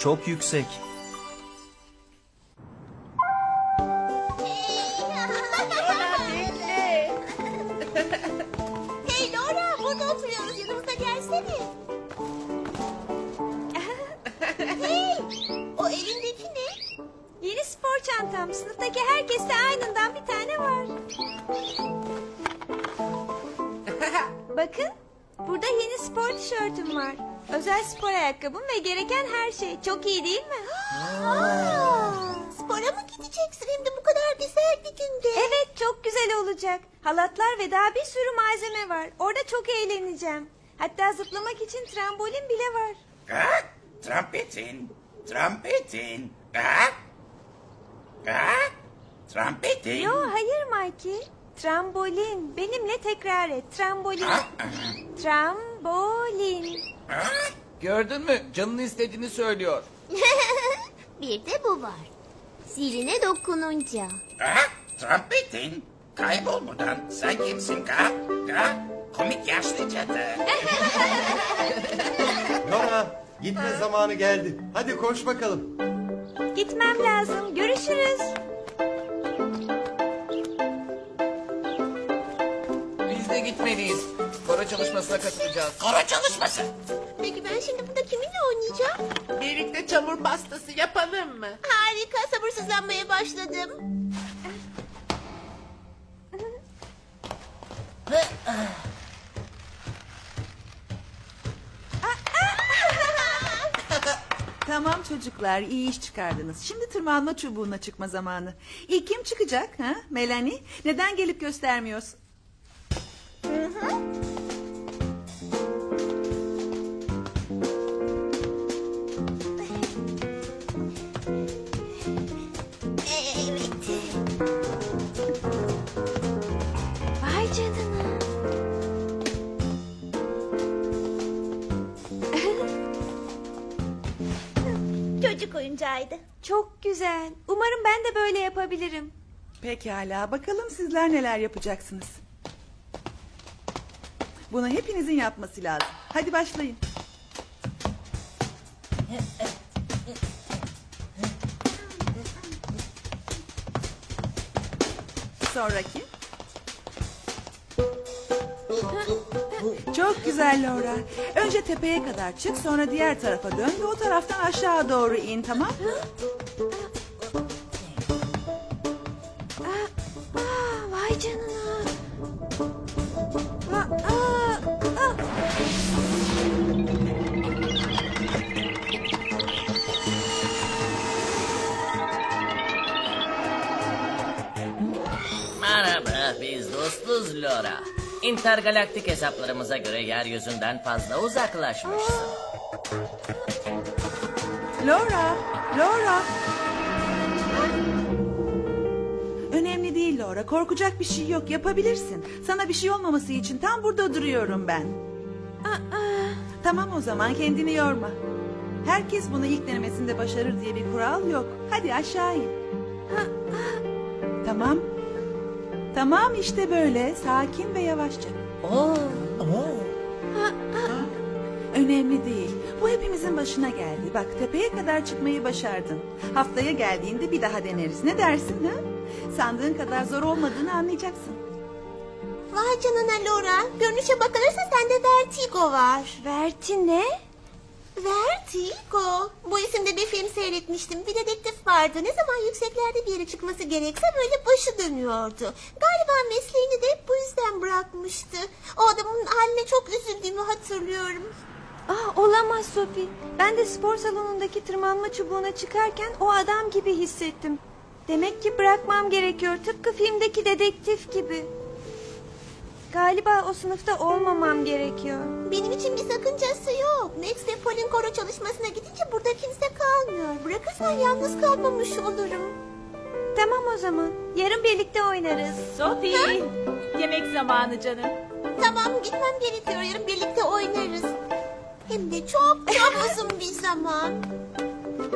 Çok yüksek. Çok iyi değil mi? Aa, spora mı gideceksin hem de bu kadar güzel bir günde? Evet çok güzel olacak. Halatlar ve daha bir sürü malzeme var. Orada çok eğleneceğim. Hatta zıplamak için trambolin bile var. Ah, trompetin, trompetin. Ah, ah, trompetin. Yo hayır Mikey. Trambolin. Benimle tekrar et. Trambolin. Ah, ah, Trambolin. ah. Gördün mü? Canın istediğini söylüyor. bir de bu var. Ziline dokununca. Ah, trompetin. Kaybol buradan. Sen kimsin ka? Ah, komik yaşlı cadı. Nora gitme zamanı geldi. Hadi koş bakalım. Gitmem lazım. Görüşürüz. Biz de gitmeliyiz. Koro çalışmasına katılacağız. Koro çalışması. Ben şimdi burada kiminle oynayacağım? Birlikte çamur pastası yapalım mı? Harika sabırsızlanmaya başladım. Tamam çocuklar iyi iş çıkardınız. Şimdi tırmanma çubuğuna çıkma zamanı. İlk kim çıkacak ha? Melanie neden gelip göstermiyorsun? Çocuk oyuncağıydı. Çok güzel. Umarım ben de böyle yapabilirim. Pekala bakalım sizler neler yapacaksınız. Bunu hepinizin yapması lazım. Hadi başlayın. Sonraki. Çok güzel Laura. Önce tepeye kadar çık sonra diğer tarafa dön ve o taraftan aşağı doğru in tamam mı? Aa, vay canına. Aa, aa, aa. Merhaba, biz dostuz Laura. İntergalaktik hesaplarımıza göre yeryüzünden fazla uzaklaşmışsın. Laura, Laura. Önemli değil Laura. Korkacak bir şey yok. Yapabilirsin. Sana bir şey olmaması için tam burada duruyorum ben. Tamam o zaman kendini yorma. Herkes bunu ilk denemesinde başarır diye bir kural yok. Hadi aşağı in. Tamam. Tamam işte böyle. Sakin ve yavaşça. Oo, Önemli değil. Bu hepimizin başına geldi. Bak tepeye kadar çıkmayı başardın. Haftaya geldiğinde bir daha deneriz. Ne dersin ha? Sandığın kadar zor olmadığını anlayacaksın. Vay canına Laura. Görünüşe bakılırsa sende vertigo var. Verti ne? Vertigo. Bu isimde bir film seyretmiştim. Bir dedektif vardı. Ne zaman yükseklerde bir yere çıkması gerekse böyle başı dönüyordu. Galiba mesleğini de hep bu yüzden bırakmıştı. O adamın haline çok üzüldüğümü hatırlıyorum. Ah olamaz Sophie. Ben de spor salonundaki tırmanma çubuğuna çıkarken o adam gibi hissettim. Demek ki bırakmam gerekiyor. Tıpkı filmdeki dedektif gibi. Galiba o sınıfta olmamam gerekiyor. Benim için bir sakıncası yok. Max ve Paul'in koro çalışmasına gidince burada kimse kalmıyor. Bırakırsan yalnız kalmamış olurum. Tamam o zaman. Yarın birlikte oynarız. Sophie, yemek zamanı canım. Tamam gitmem gerekiyor. Yarın birlikte oynarız. Hem de çok çok uzun bir zaman.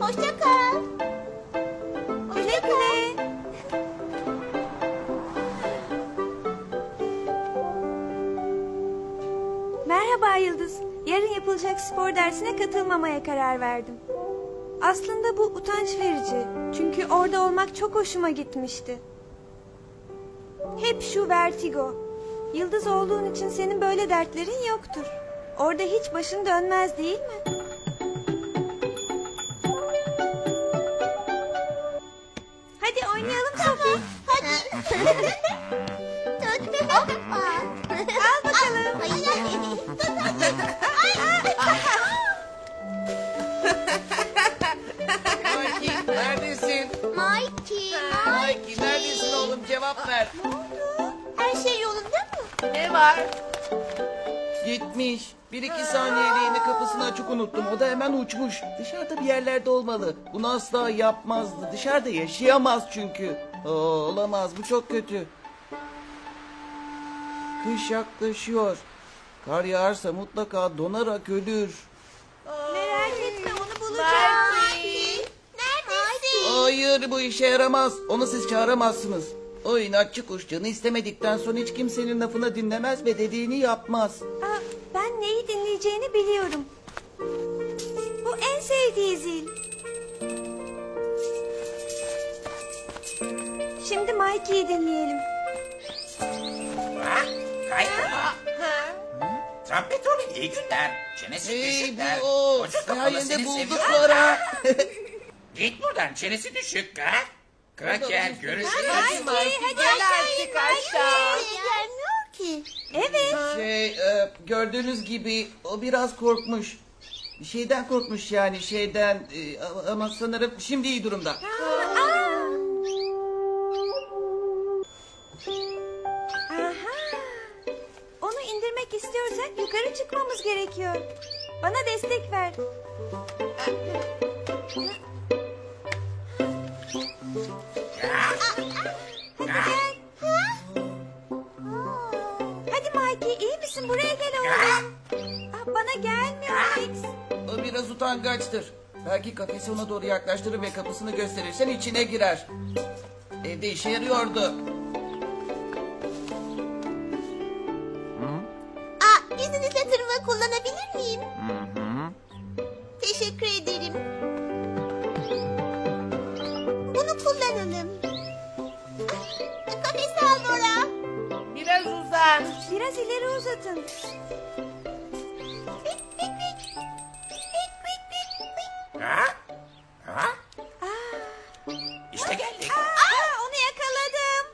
Hoşça kal. Güle güle. Yıldız. Yarın yapılacak spor dersine katılmamaya karar verdim. Aslında bu utanç verici. Çünkü orada olmak çok hoşuma gitmişti. Hep şu vertigo. Yıldız olduğun için senin böyle dertlerin yoktur. Orada hiç başın dönmez değil mi? Hadi oynayalım Sophie. Hadi. Hoppa. Al ver. Her şey yolunda mı? Ne var? Gitmiş. Bir iki saniyeliğine kapısını açık unuttum. O da hemen uçmuş. Dışarıda bir yerlerde olmalı. Bunu asla yapmazdı. Dışarıda yaşayamaz çünkü. Oo, olamaz bu çok kötü. Kış yaklaşıyor. Kar yağarsa mutlaka donarak ölür. Merak etme onu bulacağım. Mikey. Neredesin? Hayır bu işe yaramaz. Onu siz çağıramazsınız. O inatçı kuş canı istemedikten sonra hiç kimsenin lafını dinlemez ve dediğini yapmaz. Aa, ben neyi dinleyeceğini biliyorum. Bu en sevdiği zil. Şimdi Mikey'i dinleyelim. Trompetoli iyi günler. Çenesi Hey düşükler. bu o. Koca kafalı Sayende seni bulduk seviyor. Git buradan çenesi düşük ha. Kraker görüşürüz. Hadi artık aşağı. Mikey gelmiyor ki. Evet. Şey e, gördüğünüz gibi o biraz korkmuş. Bir şeyden korkmuş yani şeyden e, ama sanırım şimdi iyi durumda. Aha. Onu indirmek istiyorsak yukarı çıkmamız gerekiyor. Bana destek ver. Hadi Mikey iyi misin? Buraya gel oğlum. Aa, bana gelmiyor Max. O biraz utangaçtır. Belki kafesi ona doğru yaklaştırır ve kapısını gösterirsen içine girer. Evde işe yarıyordu. Uzan. Biraz ileri uzatın. Ha? Ha? İşte geldik. Aa, onu yakaladım.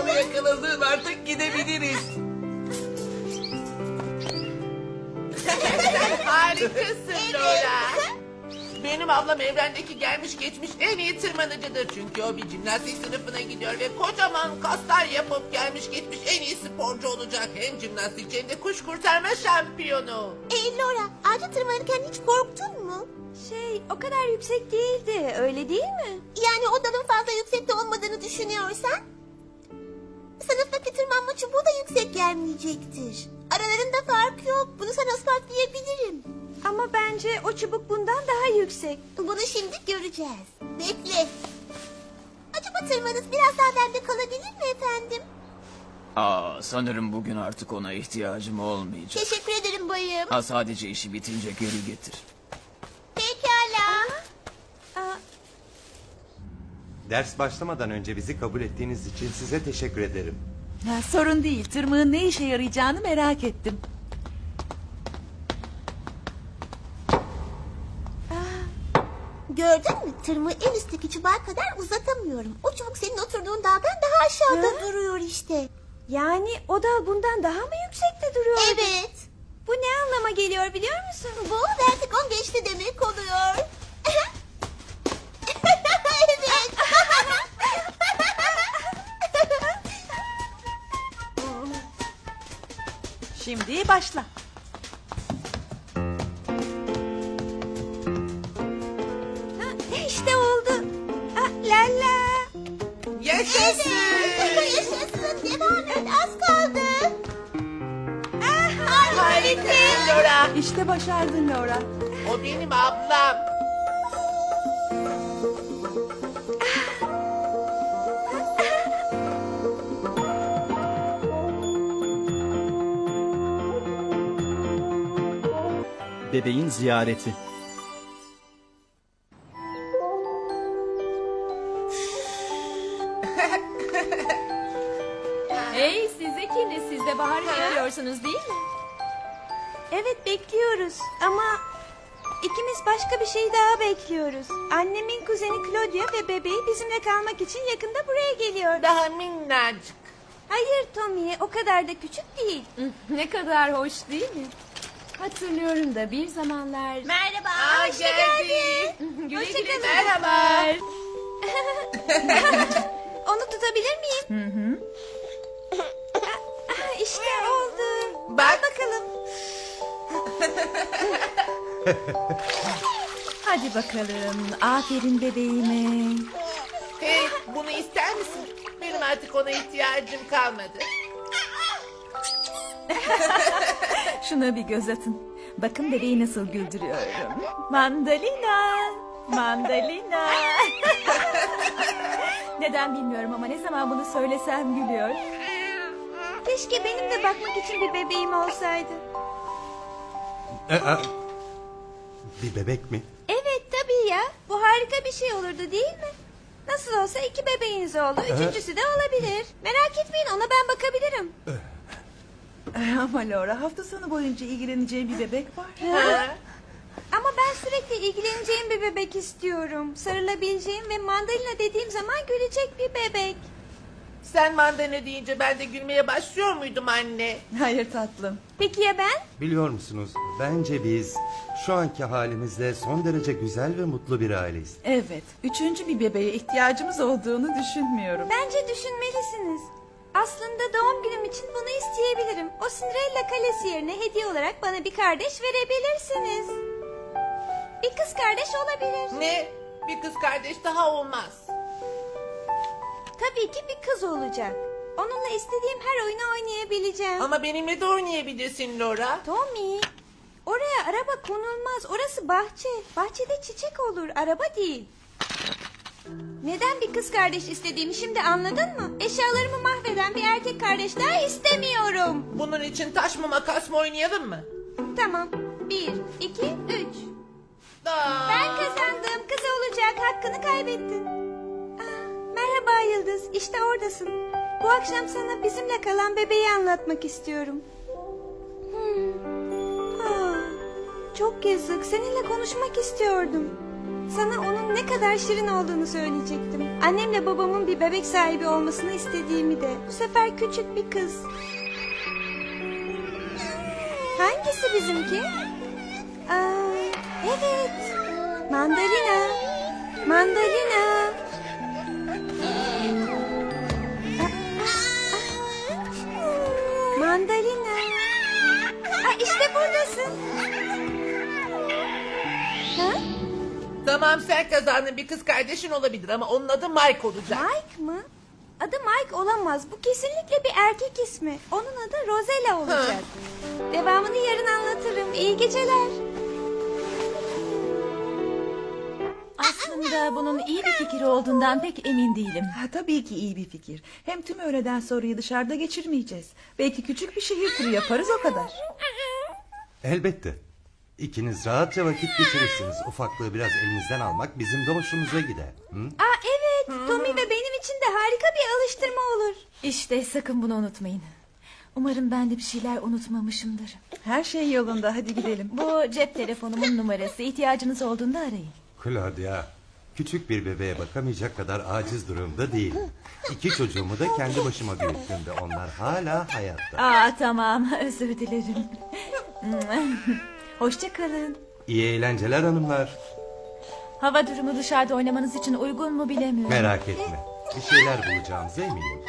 Onu yakaladın artık gidebiliriz. Harikasın Laura. Benim ablam evrendeki gelmiş geçmiş en iyi tırmanıcıdır. Çünkü o bir jimnastik sınıfına gidiyor ve kocaman kaslar yapıp gelmiş geçmiş en iyi sporcu olacak. Hem jimnastikçi hem de kuş kurtarma şampiyonu. Ee, Laura, ağaca tırmanırken hiç korktun mu? Şey o kadar yüksek değildi öyle değil mi? Yani o dalın fazla yüksekte olmadığını düşünüyorsan? Sınıftaki tırmanma çubuğu da yüksek gelmeyecektir. Aralarında fark yok. Bunu sana ispatlayabilirim. Ama bence o çubuk bundan daha yüksek. Bunu şimdi göreceğiz. Bekle. Acaba tırmanız biraz daha bende kalabilir mi efendim? Aa, sanırım bugün artık ona ihtiyacım olmayacak. Teşekkür ederim bayım. Ha sadece işi bitince geri getir. Pekala. Aa, Ders başlamadan önce bizi kabul ettiğiniz için size teşekkür ederim. Ha, sorun değil. Tırmığın ne işe yarayacağını merak ettim. Gördün mü? Tırmığı en üstteki çubuğa kadar uzatamıyorum. O çubuk senin oturduğun dağdan daha aşağıda duruyor işte. yani o da bundan daha mı yüksekte duruyor? Evet. Bu ne anlama geliyor biliyor musun? Bu vertikon geçti demek oluyor. evet. Şimdi başla. Yaşasın. Yaşasın. Devam et. Az kaldı. Harikasın Laura. İşte başardın Laura. O benim ablam. Bebeğin ziyareti. Hey siz ikiniz siz de Bahar'ı bekliyorsunuz değil mi? Evet bekliyoruz ama ikimiz başka bir şey daha bekliyoruz. Annemin kuzeni Claudia ve bebeği bizimle kalmak için yakında buraya geliyor. Daha minnacık. Hayır Tommy o kadar da küçük değil. Ne kadar hoş değil mi? Hatırlıyorum da bir zamanlar... Merhaba. Aa, hoş geldi. geldin. Güle Hoşça güle kalın. merhaba. Onu tutabilir miyim? Hı hı. Al bakalım. Hadi bakalım. Aferin bebeğime. Hey bunu ister misin? Benim artık ona ihtiyacım kalmadı. Şuna bir göz atın. Bakın bebeği nasıl güldürüyorum. Mandalina. Mandalina. Neden bilmiyorum ama ne zaman bunu söylesem gülüyor. Keşke benim de bakmak için bir bebeğim olsaydı. Bir bebek mi? Evet tabii ya. Bu harika bir şey olurdu değil mi? Nasıl olsa iki bebeğiniz oldu. Üçüncüsü de olabilir. Merak etmeyin ona ben bakabilirim. Ama Laura hafta sonu boyunca ilgileneceğim bir bebek var. Ha? Ama ben sürekli ilgileneceğim bir bebek istiyorum. Sarılabileceğim ve mandalina dediğim zaman gülecek bir bebek. Sen mandalina deyince ben de gülmeye başlıyor muydum anne? Hayır tatlım. Peki ya ben? Biliyor musunuz? Bence biz şu anki halimizle son derece güzel ve mutlu bir aileyiz. Evet. Üçüncü bir bebeğe ihtiyacımız olduğunu düşünmüyorum. Bence düşünmelisiniz. Aslında doğum günüm için bunu isteyebilirim. O Cinderella kalesi yerine hediye olarak bana bir kardeş verebilirsiniz. Bir kız kardeş olabilir. Ne? Bir kız kardeş daha olmaz. Tabii ki bir kız olacak. Onunla istediğim her oyunu oynayabileceğim. Ama benimle de oynayabilirsin Laura. Tommy, oraya araba konulmaz. Orası bahçe. Bahçede çiçek olur, araba değil. Neden bir kız kardeş istediğimi şimdi anladın mı? Eşyalarımı mahveden bir erkek kardeş daha istemiyorum. Bunun için taş mı makas mı oynayalım mı? Tamam. Bir, iki, üç. Aa, Ben kazandım. Kız olacak. Hakkını kaybettin. Merhaba Yıldız. İşte oradasın. Bu akşam sana bizimle kalan bebeği anlatmak istiyorum. Hmm. Ah, çok yazık. Seninle konuşmak istiyordum. Sana onun ne kadar şirin olduğunu söyleyecektim. Annemle babamın bir bebek sahibi olmasını istediğimi de. Bu sefer küçük bir kız. Hangisi bizimki? Aa, evet. Mandalina. Mandalina. Buradasın. Ha? Tamam sen kazandın bir kız kardeşin olabilir ama onun adı Mike olacak. Mike mı? Adı Mike olamaz. Bu kesinlikle bir erkek ismi. Onun adı Rosella olacak. Devamını yarın anlatırım. İyi geceler. Aslında bunun iyi bir fikir olduğundan pek emin değilim. Ha, tabii ki iyi bir fikir. Hem tüm öğleden sonrayı dışarıda geçirmeyeceğiz. Belki küçük bir şehir turu yaparız o kadar. Elbette. İkiniz rahatça vakit geçirirsiniz. Ufaklığı biraz elinizden almak bizim de hoşumuza gider. Hı? Aa evet. Tommy ve benim için de harika bir alıştırma olur. İşte sakın bunu unutmayın. Umarım ben de bir şeyler unutmamışımdır. Her şey yolunda hadi gidelim. Bu cep telefonumun numarası. İhtiyacınız olduğunda arayın. Claudia, küçük bir bebeğe bakamayacak kadar aciz durumda değilim. İki çocuğumu da kendi başıma büyüttüm ve onlar hala hayatta. Aa tamam özür dilerim. Hoşça kalın. İyi eğlenceler hanımlar. Hava durumu dışarıda oynamanız için uygun mu bilemiyorum. Merak etme. Bir şeyler bulacağımıza eminim.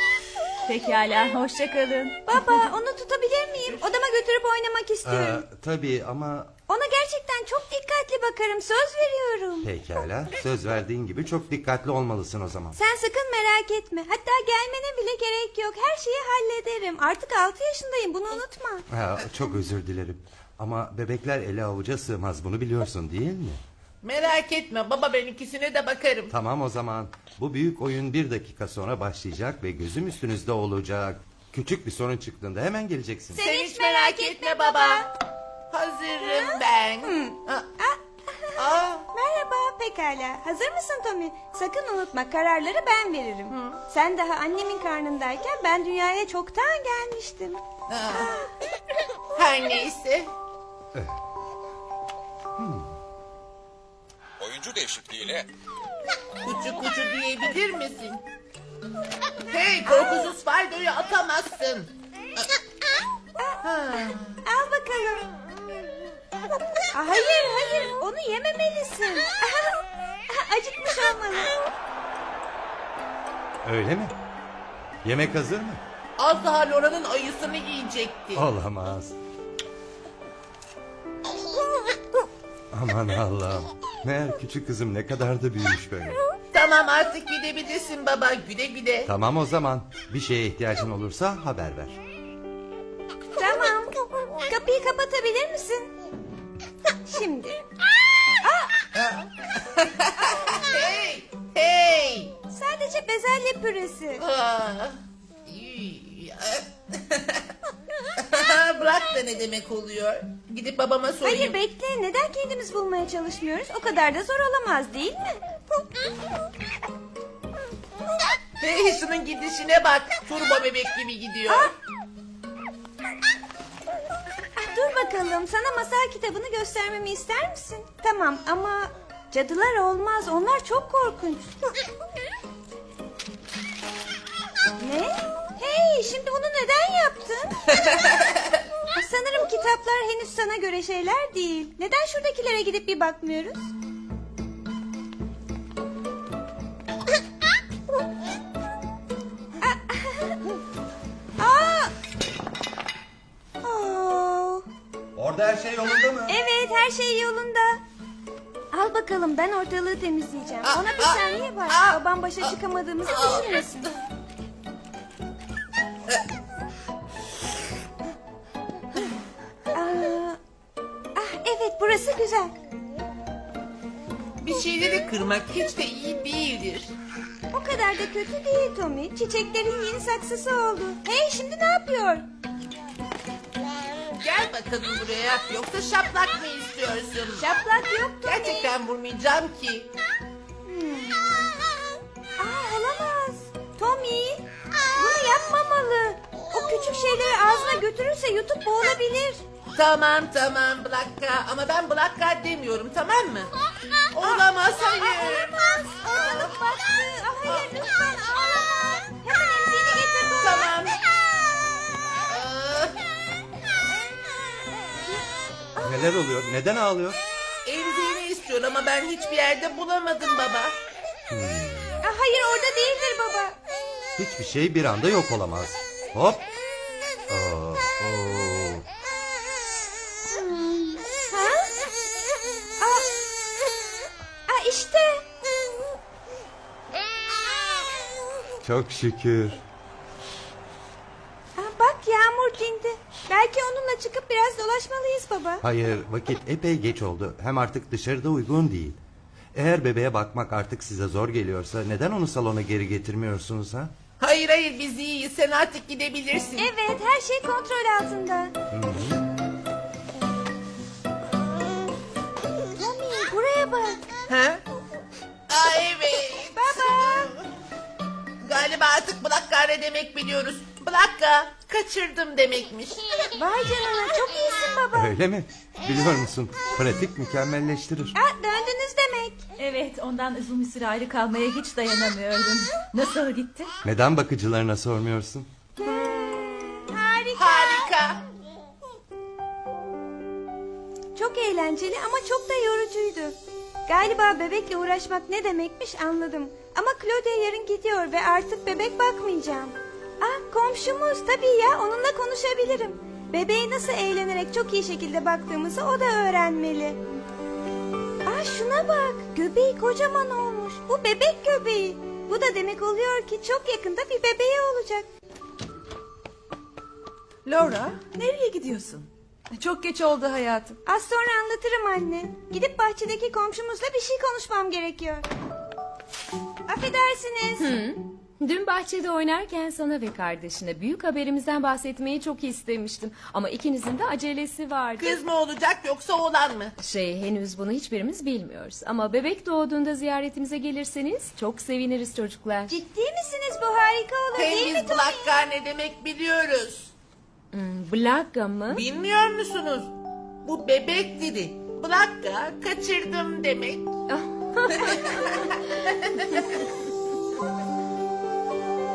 Pekala hoşça kalın. Baba onu tutabilir miyim? Odama götürüp oynamak istiyorum. Ee, tabii ama Ona gerçekten çok dikkatli bakarım. Söz veriyorum. pekala. Söz verdiğin gibi çok dikkatli olmalısın o zaman. Sen sakın merak etme. Hatta gelmene bile gerek yok. Her şeyi hallederim. Artık altı yaşındayım. Bunu unutma. Ha, çok özür dilerim. Ama bebekler ele avuca sığmaz bunu biliyorsun değil mi? Merak etme baba ben ikisine de bakarım. Tamam o zaman. Bu büyük oyun bir dakika sonra başlayacak ve gözüm üstünüzde olacak. Küçük bir sorun çıktığında hemen geleceksiniz. Sen hiç merak etme baba. Hazırım ben. Aa, aa, Merhaba pekala. Hazır mısın Tommy? Sakın unutma kararları ben veririm. Sen daha annemin karnındayken ben dünyaya çoktan gelmiştim. her neyse. Oyuncu değişikliğiyle Kuçu kuçu diyebilir misin? Hey korkusuz Faldo'yu atamazsın. Al bakalım. Aa, hayır hayır onu yememelisin. Acıkmış olmalı. Öyle mi? Yemek hazır mı? Az daha Lora'nın ayısını yiyecekti. Olamaz. Aman Allah'ım. Meğer küçük kızım ne kadar da büyümüş böyle. Tamam artık gidebilirsin baba güle güle. Tamam o zaman. Bir şeye ihtiyacın olursa haber ver. Tamam. Kapıyı kapatabilir misin? Şimdi. Hey hey. Sadece bezelye püresi. Aa. Bırak da ne demek oluyor? Gidip babama sorayım. Hayır bekle. Neden kendimiz bulmaya çalışmıyoruz? O kadar da zor olamaz değil mi? Hey şunun gidişine bak. Turbo bebek gibi gidiyor. Dur bakalım. Sana masal kitabını göstermemi ister misin? Tamam ama cadılar olmaz. Onlar çok korkunç. ne? Hey şimdi bunu neden yaptın? Sanırım kitaplar henüz sana göre şeyler değil. Neden şuradakilere gidip bir bakmıyoruz? Aa! Oo. Orada her şey yolunda mı? Evet her şey yolunda. Al bakalım ben ortalığı temizleyeceğim. Aa, Ona bir saniye aa, Babam başa çıkamadığımızı düşünmesin. Burası güzel. Bir şeyleri kırmak hiç de iyi değildir. O kadar da kötü değil Tommy. Çiçeklerin yeni saksısı oldu. Hey şimdi ne yapıyor? Gel bakalım buraya. Yoksa şaplak mı istiyorsun? Şaplak yok Tommy. Gerçekten vurmayacağım ki. Aa olamaz. Tommy bunu yapmamalı. O küçük şeyleri ağzına götürürse yutup boğulabilir. Tamam tamam Blakka ama ben Blakka demiyorum tamam mı? Olamaz hayır. Olamaz. Ah, hayır lütfen olamaz. Hemen emziğini getir bana. Tamam. Aa, Neler oluyor? Neden ağlıyor? emziğini istiyor ama ben hiçbir yerde bulamadım baba. Ah, hayır orada değildir baba. Hiçbir şey bir anda yok olamaz. Hop. Çok şükür. Aa, bak yağmur dindi. Belki onunla çıkıp biraz dolaşmalıyız baba. Hayır vakit epey geç oldu. Hem artık dışarıda uygun değil. Eğer bebeğe bakmak artık size zor geliyorsa neden onu salona geri getirmiyorsunuz ha? Hayır hayır biz iyiyiz sen artık gidebilirsin. Evet her şey kontrol altında. Tommy buraya bak. Ha? Aa evet. Galiba artık Blakka ne demek biliyoruz. Blakka kaçırdım demekmiş. Vay canına çok iyisin baba. Öyle mi? Biliyor musun? Pratik mükemmelleştirir. Aa, döndünüz demek. Evet ondan uzun bir süre ayrı kalmaya hiç dayanamıyorum. Nasıl gitti? Neden bakıcılarına sormuyorsun? Harika. Harika. Çok eğlenceli ama çok da yorucuydu. Galiba bebekle uğraşmak ne demekmiş anladım. Ama Claudia yarın gidiyor ve artık bebek bakmayacağım. Ah komşumuz tabii ya onunla konuşabilirim. Bebeğe nasıl eğlenerek çok iyi şekilde baktığımızı o da öğrenmeli. Ah şuna bak göbeği kocaman olmuş. Bu bebek göbeği. Bu da demek oluyor ki çok yakında bir bebeği olacak. Laura, nereye gidiyorsun? Çok geç oldu hayatım. Az sonra anlatırım anne. Gidip bahçedeki komşumuzla bir şey konuşmam gerekiyor. Affedersiniz. Dün bahçede oynarken sana ve kardeşine büyük haberimizden bahsetmeyi çok istemiştim. Ama ikinizin de acelesi vardı. Kız mı olacak yoksa oğlan mı? Şey henüz bunu hiçbirimiz bilmiyoruz. Ama bebek doğduğunda ziyaretimize gelirseniz çok seviniriz çocuklar. Ciddi misiniz bu harika olur değil mi Temiz blakka ne demek biliyoruz. Hmm, Blagga mı? Bilmiyor musunuz? Bu bebek dedi. Blakka kaçırdım demek. Ha ha ha ha!